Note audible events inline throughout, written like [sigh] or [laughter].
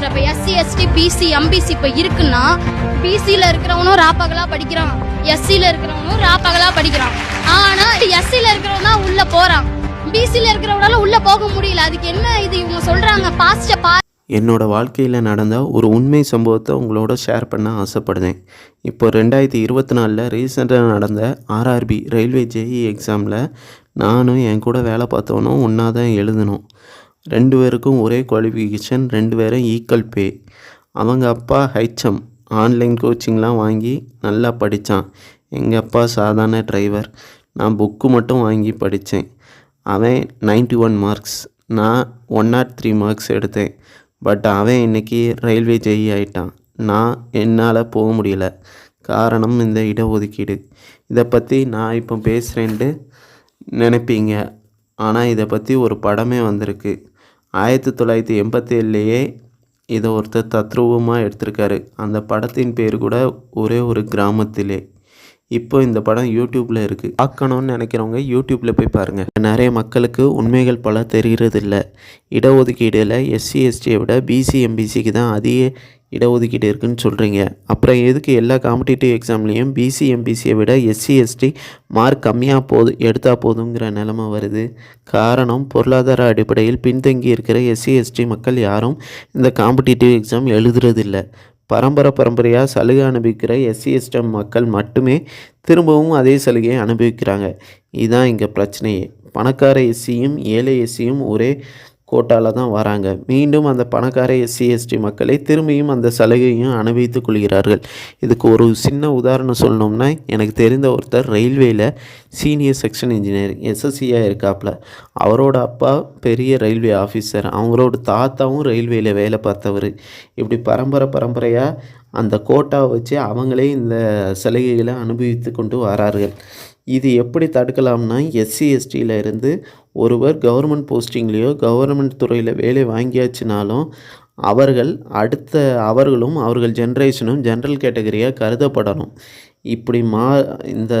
பேசுற SC ST BC MBC இப்ப இருக்குன்னா பிசில இருக்கிறவனும் ராப்பகலா படிக்கிறான். எஸ்சில இருக்கிறவனும் ராப்பகலா படிக்கிறான். ஆனா எஸ்சில இருக்கிறவன் தான் உள்ள போறான். பிசில இருக்கிறவனால உள்ள போக முடியல. அதுக்கு என்ன இது இவங்க சொல்றாங்க? பாஸ்ட பா என்னோட வாழ்க்கையில் நடந்த ஒரு உண்மை சம்பவத்தை உங்களோட ஷேர் பண்ண ஆசைப்படுறேன். இப்போ ரெண்டாயிரத்தி இருபத்தி நாலில் ரீசெண்டாக நடந்த ஆர்ஆர்பி ரயில்வே ஜேஇ எக்ஸாமில் நானும் என் கூட வேலை பார்த்தவனும் ஒன்றா தான் எழுதணும். ரெண்டு பேருக்கும் ஒரே குவாலிஃபிகேஷன் ரெண்டு பேரும் ஈக்குவல் பே அவங்க அப்பா ஹைச்சம் ஆன்லைன் கோச்சிங்லாம் வாங்கி நல்லா படித்தான் எங்கள் அப்பா சாதாரண டிரைவர் நான் புக்கு மட்டும் வாங்கி படித்தேன் அவன் 91 ஒன் மார்க்ஸ் நான் ஒன் நாட் த்ரீ மார்க்ஸ் எடுத்தேன். பட் அவன் இன்னைக்கு ரயில்வே ஜெயி ஆயிட்டான். நான் என்னால் போக முடியல. காரணம் இந்த இடஒதுக்கீடு. இதை பற்றி நான் இப்போ பேசுகிறேன்ட்டு நினைப்பீங்க. ஆனால் இதை பற்றி ஒரு படமே வந்திருக்கு. ஆயிரத்தி தொள்ளாயிரத்தி எண்பத்தேழுலேயே இதை ஒருத்தர் தத்ரூபமாக எடுத்திருக்காரு. அந்த படத்தின் பேர் கூட ஒரே ஒரு கிராமத்திலே. இப்போ இந்த படம் யூடியூப்பில் இருக்குது பார்க்கணுன்னு நினைக்கிறவங்க யூடியூப்பில் போய் பாருங்கள் நிறைய மக்களுக்கு உண்மைகள் பல தெரிகிறதில்ல. இடஒதுக்கீடில் எஸ்சி எஸ்டியை விட பிசி எம்பிசிக்கு தான் அதிக இடஒதுக்கீடு இருக்குன்னு சொல்கிறீங்க அப்புறம் எதுக்கு எல்லா காம்படிட்டிவ் எக்ஸாம்லேயும் பிசி எம்பிசியை விட எஸ்சி எஸ்டி மார்க் கம்மியாக போது எடுத்தால் போதுங்கிற நிலமை வருது. காரணம் பொருளாதார அடிப்படையில் பின்தங்கி இருக்கிற எஸ்சி எஸ்டி மக்கள் யாரும் இந்த காம்படிட்டிவ் எக்ஸாம் எழுதுறதில்ல. பரம்பரை பரம்பரையாக சலுகை அனுபவிக்கிற எஸ்சி எஸ்டி மக்கள் மட்டுமே திரும்பவும் அதே சலுகையை அனுபவிக்கிறாங்க. இதுதான் இங்கே பிரச்சனையே. பணக்கார எஸ்சியும் ஏழை எஸ்சியும் ஒரே கோட்டாவில் தான் வராங்க. மீண்டும் அந்த பணக்கார எஸ்சி எஸ்டி மக்களை திரும்பியும் அந்த சலுகையும் அனுபவித்துக் கொள்கிறார்கள். இதுக்கு ஒரு சின்ன உதாரணம் சொல்லணும்னா எனக்கு தெரிந்த ஒருத்தர் ரயில்வேயில் சீனியர் செக்ஷன் இன்ஜினியரிங் எஸ்எஸ்சியாக இருக்காப்புல அவரோட அப்பா பெரிய ரயில்வே ஆஃபீஸர் அவங்களோட தாத்தாவும் ரயில்வேயில் வேலை பார்த்தவர். இப்படி பரம்பரை பரம்பரையாக அந்த கோட்டாவை வச்சு அவங்களே இந்த சலுகைகளை அனுபவித்து கொண்டு வரார்கள். இது எப்படி தடுக்கலாம்னா எஸ்சி எஸ்டியில் இருந்து ஒருவர் கவர்மெண்ட் போஸ்டிங்லேயோ கவர்மெண்ட் துறையில் வேலை வாங்கியாச்சுனாலும் அவர்கள் அடுத்த அவர்களும் அவர்கள் ஜென்ரேஷனும் ஜென்ரல் கேட்டகரியாக கருதப்படணும். இப்படி மா இந்த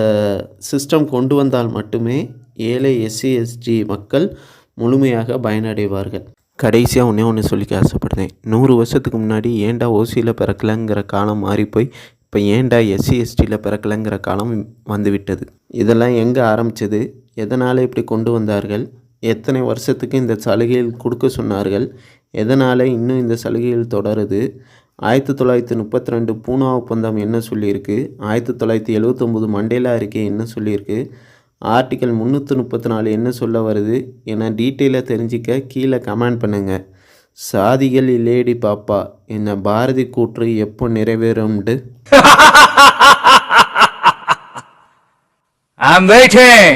சிஸ்டம் கொண்டு வந்தால் மட்டுமே ஏழை எஸ்சி எஸ்டி மக்கள் முழுமையாக பயனடைவார்கள். கடைசியாக ஒன்றே ஒன்று சொல்லிக்க ஆசைப்படுறேன். நூறு வருஷத்துக்கு முன்னாடி ஏன்டா ஓசியில் பிறக்கலங்கிற காலம் மாறி போய் இப்போ ஏன்டா எஸ்சி எஸ்டியில் பிறக்கலைங்கிற காலம் வந்துவிட்டது. இதெல்லாம் எங்கே ஆரம்பித்தது எதனால் இப்படி கொண்டு வந்தார்கள்? எத்தனை வருஷத்துக்கு இந்த சலுகையில் கொடுக்க சொன்னார்கள்? எதனால் இன்னும் இந்த சலுகையில் தொடருது? ஆயிரத்தி தொள்ளாயிரத்தி முப்பத்தி ரெண்டு பூனா ஒப்பந்தம் என்ன சொல்லியிருக்கு? ஆயிரத்தி தொள்ளாயிரத்தி எழுவத்தொம்போது மண்டேலா அறிக்கை என்ன சொல்லியிருக்கு? ஆர்டிக்கல் முந்நூற்றி முப்பத்தி நாலு என்ன சொல்ல வருது? என டீட்டெயிலாக தெரிஞ்சிக்க கீழே கமெண்ட் பண்ணுங்கள் சாதிகள் இல்லேடி பாப்பா என்ன பாரதி கூற்று எப்போ நிறைவேறும்ண்டு [laughs] I'm waiting.